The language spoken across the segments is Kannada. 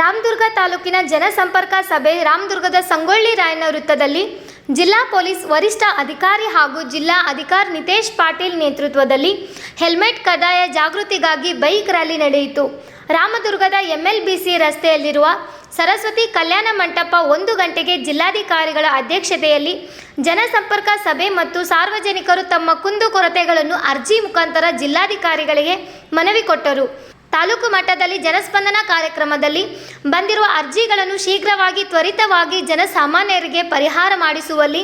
ರಾಮದುರ್ಗ ತಾಲೂಕಿನ ಜನಸಂಪರ್ಕ ಸಭೆ ರಾಮದುರ್ಗದ ಸಂಗೊಳ್ಳಿ ರಾಯಣ್ಣ ವೃತ್ತದಲ್ಲಿ ಜಿಲ್ಲಾ ಪೊಲೀಸ್ ವರಿಷ್ಠ ಅಧಿಕಾರಿ ಹಾಗೂ ಜಿಲ್ಲಾ ಅಧಿಕಾರಿ ನಿತೇಶ್ ಪಾಟೀಲ್ ನೇತೃತ್ವದಲ್ಲಿ ಹೆಲ್ಮೆಟ್ ಕಡ್ಡಾಯ ಜಾಗೃತಿಗಾಗಿ ಬೈಕ್ ರ್ಯಾಲಿ ನಡೆಯಿತು. ರಾಮದುರ್ಗದ ಎಂಎಲ್ಬಿಸಿ ರಸ್ತೆಯಲ್ಲಿರುವ ಸರಸ್ವತಿ ಕಲ್ಯಾಣ ಮಂಟಪ ಒಂದು ಗಂಟೆಗೆ ಜಿಲ್ಲಾಧಿಕಾರಿಗಳ ಅಧ್ಯಕ್ಷತೆಯಲ್ಲಿ ಜನಸಂಪರ್ಕ ಸಭೆ ಮತ್ತು ಸಾರ್ವಜನಿಕರು ತಮ್ಮ ಕುಂದುಕೊರತೆಗಳನ್ನು ಅರ್ಜಿ ಮುಖಾಂತರ ಜಿಲ್ಲಾಧಿಕಾರಿಗಳಿಗೆ ಮನವಿ ಕೊಟ್ಟರು. ತಾಲೂಕು ಮಟ್ಟದಲ್ಲಿ ಜನಸ್ಪಂದನ ಕಾರ್ಯಕ್ರಮದಲ್ಲಿ ಬಂದಿರುವ ಅರ್ಜಿಗಳನ್ನು ಶೀಘ್ರವಾಗಿ ತ್ವರಿತವಾಗಿ ಜನಸಾಮಾನ್ಯರಿಗೆ ಪರಿಹಾರ ಮಾಡಿಸುವಲ್ಲಿ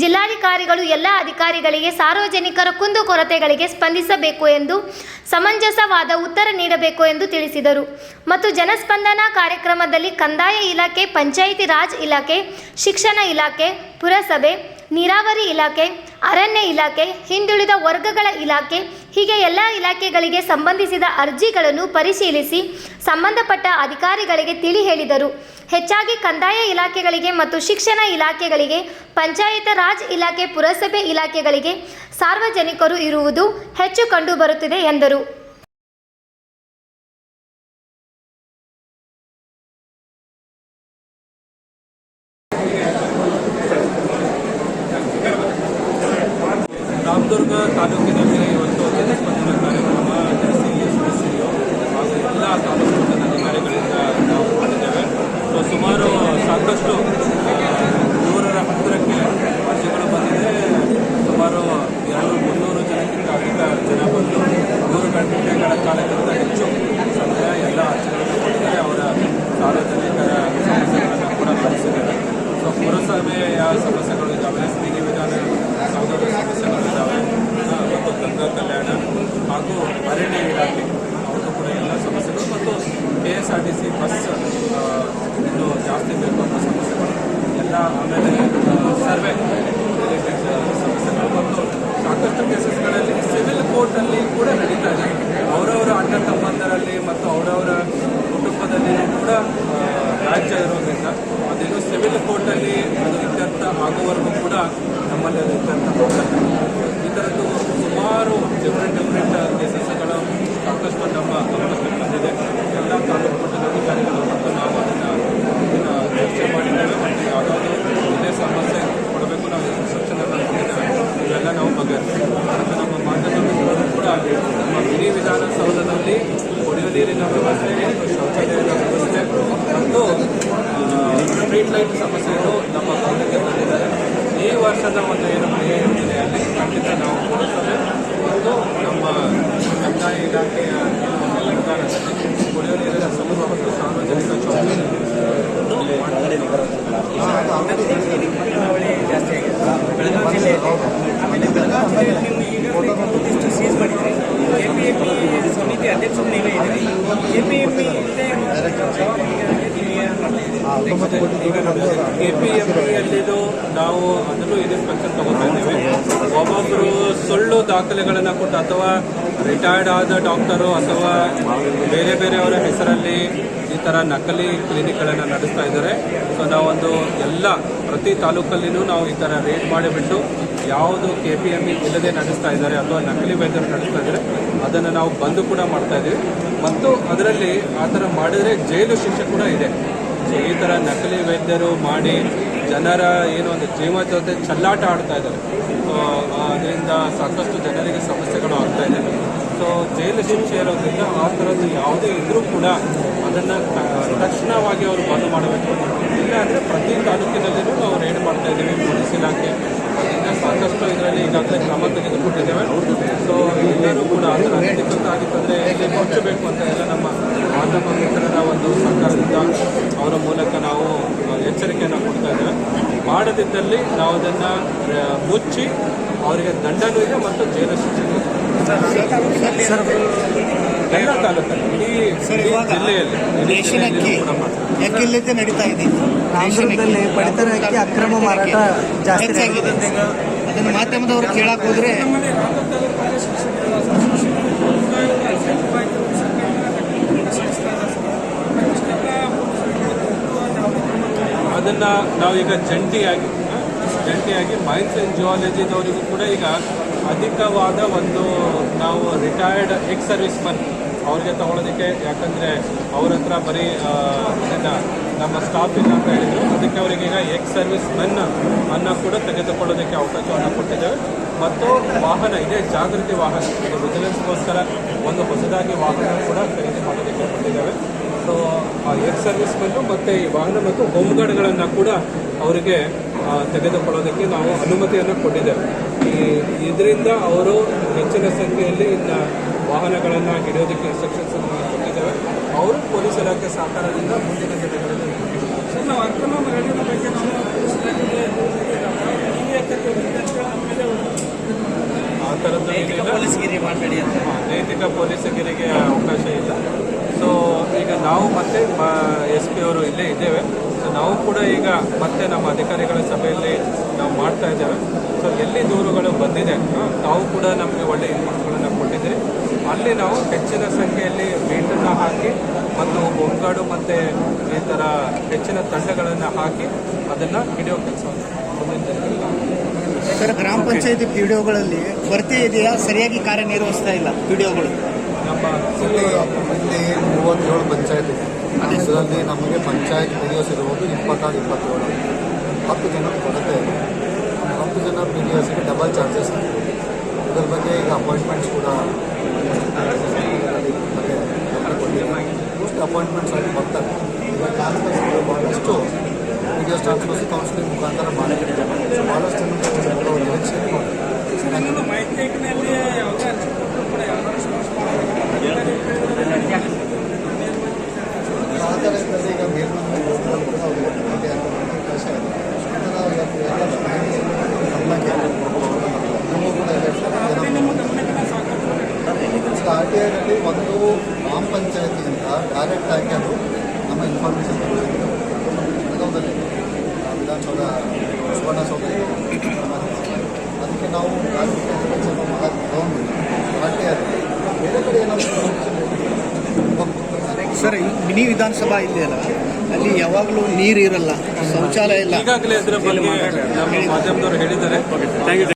ಜಿಲ್ಲಾಧಿಕಾರಿಗಳು, ಎಲ್ಲ ಅಧಿಕಾರಿಗಳಿಗೆ, ಸಾರ್ವಜನಿಕರ ಕುಂದುಕೊರತೆಗಳಿಗೆ ಸ್ಪಂದಿಸಬೇಕು ಎಂದು, ಸಮಂಜಸವಾದ ಉತ್ತರ ನೀಡಬೇಕು ಎಂದು ತಿಳಿಸಿದರು. ಮತ್ತು ಜನಸ್ಪಂದನ ಕಾರ್ಯಕ್ರಮದಲ್ಲಿ ಕಂದಾಯ ಇಲಾಖೆ, ಪಂಚಾಯಿತಿ ರಾಜ್ ಇಲಾಖೆ, ಶಿಕ್ಷಣ ಇಲಾಖೆ, ಪುರಸಭೆ, ನೀರಾವರಿ ಇಲಾಖೆ, ಅರಣ್ಯ ಇಲಾಖೆ, ಹಿಂದುಳಿದ ವರ್ಗಗಳ ಇಲಾಖೆ ಹೀಗೆ ಎಲ್ಲ ಇಲಾಖೆಗಳಿಗೆ ಸಂಬಂಧಿಸಿದ ಅರ್ಜಿಗಳನ್ನು ಪರಿಶೀಲಿಸಿ ಸಂಬಂಧಪಟ್ಟ ಅಧಿಕಾರಿಗಳಿಗೆ ತಿಳಿ ಹೇಳಿದರು. ಹೆಚ್ಚಾಗಿ ಕಂದಾಯ ಇಲಾಖೆಗಳಿಗೆ ಮತ್ತು ಶಿಕ್ಷಣ ಇಲಾಖೆಗಳಿಗೆ, ಪಂಚಾಯತ್ ರಾಜ್ ಇಲಾಖೆ, ಪುರಸಭೆ ಇಲಾಖೆಗಳಿಗೆ ಸಾರ್ವಜನಿಕರು ಇರುವುದು ಹೆಚ್ಚು ಕಂಡುಬರುತ್ತಿದೆ ಎಂದರು. ರಾಮದುರ್ಗ ಕಾರ್ಯಕ್ರಮ ಸಿ ಎಸ್ ಪಿ ಸಿ ಹಾಗೂ ನಾವು ಮಾಡಿದ್ದೇವೆ. ಸುಮಾರು ಸಾಕಷ್ಟು ಆ, ನೂರರ ಹತ್ತಿರಕ್ಕೆ ಅರ್ಜಿಗಳು ಬಂದಿದೆ ಸುಮಾರು ಎರಡು ಮುನ್ನೂರು ಜನಕ್ಕಿಂತ ಅಧಿಕ ಜನ ಬಂದು ನೂರು ಗಂಟೆಗಳ ಕಾಲಕ್ಕಿಂತ ಹೆಚ್ಚು ಸಮಯ ಎಲ್ಲ ಅರ್ಜಿಗಳನ್ನು ಕೊಟ್ಟಿದ್ದಾರೆ ಅವರ ಸಾರ್ವಜನಿಕರ ಸಮಸ್ಯೆಗಳನ್ನು ಕೂಡ ಪರಿಸಿದ್ದಾರೆ ಸೊ ಪುರಸಭೆಯ ಸಮಸ್ಯೆಗಳು ಇದ್ದಾವೆ ಬೀದಿ ವಿಧಾನ ಸೌಧದ ಸಮಸ್ಯೆಗಳು ಇದ್ದಾವೆ ಆ, ಮತ್ತು ಗಂಗಾ ಕಲ್ಯಾಣ ಹಾಗೂ ಅರಣ್ಯ ಇಲಾಖೆ ಅವ್ರದ್ದು ಕೂಡ ಎಲ್ಲ ಸಮಸ್ಯೆಗಳು ಮತ್ತು K S R T C bus ಆ, ಇನ್ನೂ ಜಾಸ್ತಿ ಬೇಕು ಅನ್ನೋ ಸಮಸ್ಯೆಗಳು ಎಲ್ಲ ಆಮೇಲೆ ಸರ್ವೆ. ಸಮಸ್ಯೆಗಳು ಸಾಕಷ್ಟು ಕೇಸಸ್ಗಳಲ್ಲಿ ಸಿವಿಲ್ ಕೋರ್ಟಲ್ಲಿ ಕೂಡ ನಡೀತಾ ಇದೆ. ಅವರವರ ಅಣ್ಣ ತಮ್ಮಂದರಲ್ಲಿ ಮತ್ತು ಅವರವರ ಕುಟುಂಬದಲ್ಲಿ ಕೂಡ ರಾಜ್ಯ ಇರೋದ್ರಿಂದ ಅದೇನು ಸಿವಿಲ್ ಕೋರ್ಟಲ್ಲಿ ಅದು ಇತ್ಯರ್ಥ ಆಗುವವರೆಗೂ ಕೂಡ ನಮ್ಮಲ್ಲಿ ಅದು ಇತ್ಯರ್ಥ ಆಗಲ್ಲ ಈ ಥರದ್ದು ಸುಮಾರು ಡಿಫ್ರೆಂಟ್ ಡಿಫ್ರೆಂಟ್ ಕೇಸಸ್ಗಳು ಸಾಕಷ್ಟು ನಮ್ಮ ಗಮನಕ್ಕೆ ಬಂದಿದೆ ಎಲ್ಲ ತಾಲೂಕು ಮಟ್ಟದ ಅಧಿಕಾರಿಗಳು ಮತ್ತು ನಾವು ಅದನ್ನು ಇದನ್ನ ಚರ್ಚೆ ಮಾಡಿದ್ದೇವೆ ಮತ್ತು ಯಾವುದಾದ್ರು ಇದೇ ಸಮಸ್ಯೆ ಕೊಡಬೇಕು ನಾವು ಇನ್ಸ್ಟ್ರಕ್ಷನ್ ಎಲ್ಲ ಕೊಟ್ಟಿದ್ದೇವೆ ಇವೆಲ್ಲ ನಾವು ಬಗೆಹರಿಸ್ತೀವಿ ಮತ್ತು ನಮ್ಮ ಮಾಧ್ಯಮ ಮಿತ್ರರು ಕೂಡ ನಮ್ಮ ಮಿನಿ ವಿಧಾನಸೌಧದಲ್ಲಿ ಕುಡಿಯುವ ನೀರಿನ ವ್ಯವಸ್ಥೆ ಶೌಚಾಲಯದ ವ್ಯವಸ್ಥೆ ಮತ್ತು ಸ್ಟ್ರೀಟ್ ಲೈಟ್ ಸಮಸ್ಯೆಗಳು ನಮ್ಮ ಗಮನಕ್ಕೆ ಬಂದಿದ್ದಾರೆ. ಈ ವರ್ಷದ ಒಂದು ಏನು ಕ್ರಿಯಾ ಯೋಜನೆಯಲ್ಲಿ ಖಂಡಿತ ನಾವು ಕೊಡುತ್ತೇವೆ ಮತ್ತು ನಮ್ಮ ಕಂದಾಯ ಇಲಾಖೆಯ ಅಲಂಕಾರದಲ್ಲಿ ಕುಡಿಯುವ ನೀರಿನ ಸಮೂಹ ಮತ್ತು ಸಾರ್ವಜನಿಕ ಬೆಳಗಾವಿ ಜಿಲ್ಲೆಯಲ್ಲಿ ಆಮೇಲೆ ಬೆಳಗಾವಿ ಜಿಲ್ಲೆಯಲ್ಲಿ ನೀವು ಈಗಾಗಲೇ ಒಂದಿಷ್ಟು ಸೀಸ್ ಮಾಡಿದ್ರಿ ಕೆ ಪಿ ಎಂ ಪಿ ಸಮಿತಿ ಅಧ್ಯಕ್ಷರು ಕೆ ಪಿ ಎಂ ಪಿ ಇಲ್ಲದೆ ಜವಾಬ್ದಾರಿಗಳಿಗೆ ನೀವು ಏನು ಮಾಡ್ತಾ ಇದ್ದೀರಿ ಈಗ ನಮ್ಮದು ಕೆ ಪಿ ಎಂ ಪಿಯಲ್ಲಿದು ನಾವು ಅದನ್ನು ಇನ್ಸ್ಪೆಕ್ಷನ್ ತಗೋತಾ ಇದ್ದೀವಿ ಒಬ್ಬೊಬ್ಬರು ಸುಳ್ಳು ದಾಖಲೆಗಳನ್ನು ಕೊಟ್ಟು ಅಥವಾ ರಿಟೈರ್ಡ್ ಆದ ಡಾಕ್ಟರು ಅಥವಾ ಬೇರೆ ಬೇರೆಯವರ ಹೆಸರಲ್ಲಿ ಈ ಥರ ನಕಲಿ ಕ್ಲಿನಿಕ್ಗಳನ್ನು ನಡೆಸ್ತಾ ಇದ್ದಾರೆ. ಸೊ ನಾವೊಂದು ಎಲ್ಲ ಪ್ರತಿ ತಾಲೂಕಲ್ಲಿನೂ ನಾವು ಈ ಥರ ರೇಟ್ ಮಾಡಿಬಿಟ್ಟು ಯಾವುದು ಕೆ ಪಿ ಎಂ ಇ ಇಲ್ಲದೆ ನಡೆಸ್ತಾ ಇದ್ದಾರೆ ಅಥವಾ ನಕಲಿ ವೈದ್ಯರು ನಡೆಸ್ತಾ ಇದ್ದಾರೆ, ಅದನ್ನು ನಾವು ಬಂದು ಕೂಡ ಮಾಡ್ತಾ ಇದ್ದೀವಿ. ಮತ್ತು ಅದರಲ್ಲಿ ಆ ಥರ ಮಾಡಿದರೆ ಜೈಲು ಶಿಕ್ಷೆ ಕೂಡ ಇದೆ. ಈ ಥರ ನಕಲಿ ವೈದ್ಯರು ಮಾಡಿ ಜನರ ಏನೋ ಒಂದು ಜೀವ ಜೊತೆ ಚಲ್ಲಾಟ ಆಡ್ತಾ ಇದ್ದಾರೆ. ಸೊ ಅದರಿಂದ ಸಾಕಷ್ಟು ಜನರಿಗೆ ಸಮಸ್ಯೆಗಳು ಆಗ್ತಾ ಇದೆ. ಸೊ ಜೈಲು ಶಿಕ್ಷೆ ಇರೋದ್ರಿಂದ ಆ ಥರದ್ದು ಯಾವುದೇ ಇದ್ದರೂ ಕೂಡ ಅದನ್ನು ತಕ್ಷಣವಾಗಿ ಅವರು ಬಂದ್ ಮಾಡಬೇಕು. ಇಲ್ಲ ಅಂದರೆ ಪ್ರತಿ ತಾಲೂಕಿನಲ್ಲಿ ನಾವು ರೇಡ್ ಮಾಡ್ತಾ ಇದ್ದೀವಿ, ಪೊಲೀಸ್ ಇಲಾಖೆ ಅದರಿಂದ ಸಾಕಷ್ಟು ಇದರಲ್ಲಿ ಈಗಾಗಲೇ ಕ್ರಮ ತೆಗೆದುಕೊಂಡಿದ್ದೇವೆ. ಸೊ ಎಲ್ಲರೂ ಕೂಡ ಅದರ ಥರ ಅನಧಿಕೃತ ಆಗಿತ್ತಂದರೆ ಇಲ್ಲಿ ಮುಚ್ಚಬೇಕು ಅಂತ ಎಲ್ಲ ನಮ್ಮ ಮಾಧ್ಯಮ ಮಿತ್ರರ ಒಂದು ಸರ್ಕಾರದಿಂದ ಅವರ ಮೂಲಕ ನಾವು ಎಚ್ಚರಿಕೆಯನ್ನು ಕೊಡ್ತಾ ಇದ್ದೇವೆ. ಮಾಡದಿದ್ದಲ್ಲಿ ನಾವು ಅದನ್ನು ಮುಚ್ಚಿ ಅವರಿಗೆ ದಂಡನೂ ಇದೆ ಮತ್ತು ಜೈಲು ಶಿಕ್ಷೆ ಇದೆ. ಎಲ್ಲ ತಾಲೂಕಲ್ಲಿ ಇಡೀ ಜಿಲ್ಲೆಯಲ್ಲಿ ಕೂಡ ಮಾಡ್ತಾರೆ. ನಡೀತಾ ಇದೆ. ಪಡಿತರ ಅಕ್ಕಿ ಅಕ್ರಮ ಮಾರಾಟ ಜಾಸ್ತಿ ಹೆಚ್ಚಾಗಿದೆ. ಅದನ್ನು ಮಾಧ್ಯಮದವರು ಕೇಳಕ್ ಹೋದ್ರೆ ಅದನ್ನ ನಾವೀಗ ಜಂಟಿಯಾಗಿ ಜಂಟಿಯಾಗಿ ಮೈನ್ಸ್ ಆ್ಯಂಡ್ ಜಿಯಾಲಜಿದವರಿಗೂ ಕೂಡ ಈಗ ಅಧಿಕವಾದ ಒಂದು ನಾವು ರಿಟೈರ್ಡ್ ಎಕ್ಸ್ ಸರ್ವಿಸ್ ಮನ್ ಅವ್ರಿಗೆ ತಗೊಳ್ಳೋದಕ್ಕೆ ಯಾಕಂದರೆ ಅವ್ರ ಹತ್ರ ಬರೀ ಇದನ್ನ ನಮ್ಮ ಸ್ಟಾಫ್ ಇಲ್ಲ ಅಂತ ಹೇಳಿದರು ಅದಕ್ಕೆ ಅವರಿಗೆ ಈಗ ಎಕ್ಸ್ ಸರ್ವಿಸ್ ಮೆನ್ ಅನ್ನು ಕೂಡ ತೆಗೆದುಕೊಳ್ಳೋದಕ್ಕೆ ಅವಕಾಶವನ್ನು ಕೊಟ್ಟಿದ್ದೇವೆ. ಮತ್ತು ವಾಹನ, ಇದೇ ಜಾಗೃತಿ ವಾಹನ. ಇದು ವಿಜಿಲೆನ್ಸ್ಗೋಸ್ಕರ ಒಂದು ಹೊಸದಾಗಿ ವಾಹನ ಕೂಡ ಖರೀದಿ ಮಾಡೋದಕ್ಕೆ ಕೊಟ್ಟಿದ್ದೇವೆ. ಸೊ ಎಕ್ಸ್ ಸರ್ವಿಸ್ ಮೆನ್ನು ಮತ್ತು ಈ ವಾಹನ ಮತ್ತು ಹೋಮ್ಗಾರ್ಡ್ಗಳನ್ನು ಕೂಡ ಅವರಿಗೆ ತೆಗೆದುಕೊಳ್ಳೋದಕ್ಕೆ ನಾವು ಅನುಮತಿಯನ್ನು ಕೊಟ್ಟಿದ್ದೇವೆ. ಈ, ಇದರಿಂದ ಅವರು ಹೆಚ್ಚಿನ ಸಂಖ್ಯೆಯಲ್ಲಿ ಇನ್ನು ವಾಹನಗಳನ್ನು ಹಿಡಿಯೋದಕ್ಕೆ ಇನ್ಸ್ಟ್ರಕ್ಷನ್ಸ್ ಅವರು ಪೊಲೀಸ್ ಇಲಾಖೆ ಸಹಕಾರದಿಂದ ಮುಂದಿನ ದಿನಗಳಲ್ಲಿ ಸರ್ ನಾವು ಅಕ್ರಮ ಮರಳಿನ ಬಗ್ಗೆ ನಾವು ಪೊಲೀಸ್ ಇಲಾಖೆಗೆ ಆ ಥರದ್ದು ಪೊಲೀಸ್ಗಿರಿ ಅಂತ. ನೈತಿಕ ಪೊಲೀಸಗಿರಿಗೆ ಅವಕಾಶ ಇಲ್ಲ. ಸೊ ಈಗ ನಾವು ಮತ್ತೆ ಎಸ್ ಪಿ ಅವರು ಇಲ್ಲೇ ಇದ್ದೇವೆ. ಸೊ ನಾವು ಕೂಡ ಈಗ ಮತ್ತೆ ನಮ್ಮ ಅಧಿಕಾರಿಗಳ ಸಭೆಯಲ್ಲಿ ನಾವು ಮಾಡ್ತಾ ಇದ್ದೇವೆ. ಸೊ ಎಲ್ಲಿ ದೂರುಗಳು ಬಂದಿದೆ ನಾವು ತಾವು ಕೂಡ ನಮಗೆ ಒಳ್ಳೆ ಇನ್ಪುಟ್ಗಳನ್ನು ಕೊಟ್ಟಿದ್ದೀರಿ. ಅಲ್ಲಿ ನಾವು ಹೆಚ್ಚಿನ ಸಂಖ್ಯೆಯಲ್ಲಿ ಮೀಟನ್ನು ಹಾಕಿ ಮತ್ತು ಹೋಮ್ಗಾರ್ಡು ಮತ್ತು ಈ ಥರ ಹೆಚ್ಚಿನ ತಂಡಗಳನ್ನು ಹಾಕಿ ಅದನ್ನು ಹಿಡಿಯೋ ಕೆಲಸ ಮುಂದಿನ ದಿನಗಳಲ್ಲಿ ನಾವು ಸರ್ ಗ್ರಾಮ ಪಂಚಾಯತಿ ಪಿ ಡಿ ಒಗಳಲ್ಲಿ ಭರ್ತಿ ಇದೆಯಾ? ಸರಿಯಾಗಿ ಕಾರ್ಯನಿರ್ವಹಿಸ್ತಾ ಇಲ್ಲ ಪಿ ಡಿ ಒಗಳು ನಮ್ಮ ಇಲ್ಲಿ ಇಲ್ಲಿ ಮೂವತ್ತೇಳು ಪಂಚಾಯತ್ ಇದೆ. ಅದರಲ್ಲಿ ನಮಗೆ ಪಂಚಾಯತ್ ಪಿ ಡಿ ಎಸ್ ಇರುವುದು ಇಪ್ಪತ್ತಾರು ಇಪ್ಪತ್ತೇಳು. ಹತ್ತು ಜನ ಕೊರತೆ ಇದೆ. ಹತ್ತು ಜನ ಪಿ ಡಿ ಎಸ್ಗೆ ಡಬಲ್ ಚಾರ್ಜಸ್ ಇದರ ಬಗ್ಗೆ ಈಗ ಅಪಾಯಿಂಟ್ಮೆಂಟ್ಸ್ ಕೂಡ ಬಗ್ಗೆ ಗಮನ ಕೊಟ್ಟಿದ್ದೀವಿ ಮೋಸ್ಟ್ ಅಪಾಯಿಂಟ್ಮೆಂಟ್ಸ್ ಆಗಿ ಬರ್ತಾರೆ ಈಗ ಟ್ರಾನ್ಸ್ಫರ್ಸ್ಗಳು ಭಾಳಷ್ಟು P D S transfers counselling ಮುಖಾಂತರ ಮಾಡಿದ್ದಾರೆ ಸೊ ಭಾಳಷ್ಟು ಜನ ನಿರೀಕ್ಷೆ ಮಾಡ್ತಾರೆ ಸರ್ ಇನ್ನೊಂದು ಮಾಹಿತಿ ಏಕನಲ್ಲಿ ಯಾವುದೇ ಅರ್ಜಿ ಕೊಟ್ಟರು ಕೂಡ ಯಾರು ಸಮಸ್ಯೆ ಆಧಾರದಲ್ಲಿ ಈಗ ಮೇಲ್ಮನೆ ಕೂಡ ಅವರಿಗೆ ಭೇಟಿ ಹಾಕುವಂಥ ಕೆಲಸ ಇದೆ ಅದರ ಎಲ್ಲ ಮಾಹಿತಿ ಗಮನಕ್ಕೆ ನಮಗೂ ಕೂಡ ಟಿ ಒಂದು ಗ್ರಾಮ ಪಂಚಾಯತಿಯಿಂದ ಡೈರೆಕ್ಟ್ ಆಗಿ ಅದು ನಮ್ಮ ಇನ್ಫಾರ್ಮೇಷನ್ ಬೆಳಗಾವದಲ್ಲಿ ವಿಧಾನಸೌಧ ಸುವರ್ಣಸೌಧ ಇದೆ. ಅದಕ್ಕೆ ನಾವು ಬೇರೆ ಕಡೆ ಏನಾದರೂ ಸರ್ ಮಿನಿ ವಿಧಾನಸಭಾ ಇದೆಯಲ್ಲ ಅಲ್ಲಿ ಯಾವಾಗಲೂ ನೀರು ಇರಲ್ಲ ಶೌಚಾಲಯ ಇಲ್ಲ. ಈಗಾಗಲೇ ಅದರ ಬಗ್ಗೆ ನಮ್ಮ ಮಾಧ್ಯಮದವರು ಹೇಳಿದ್ದಾರೆ.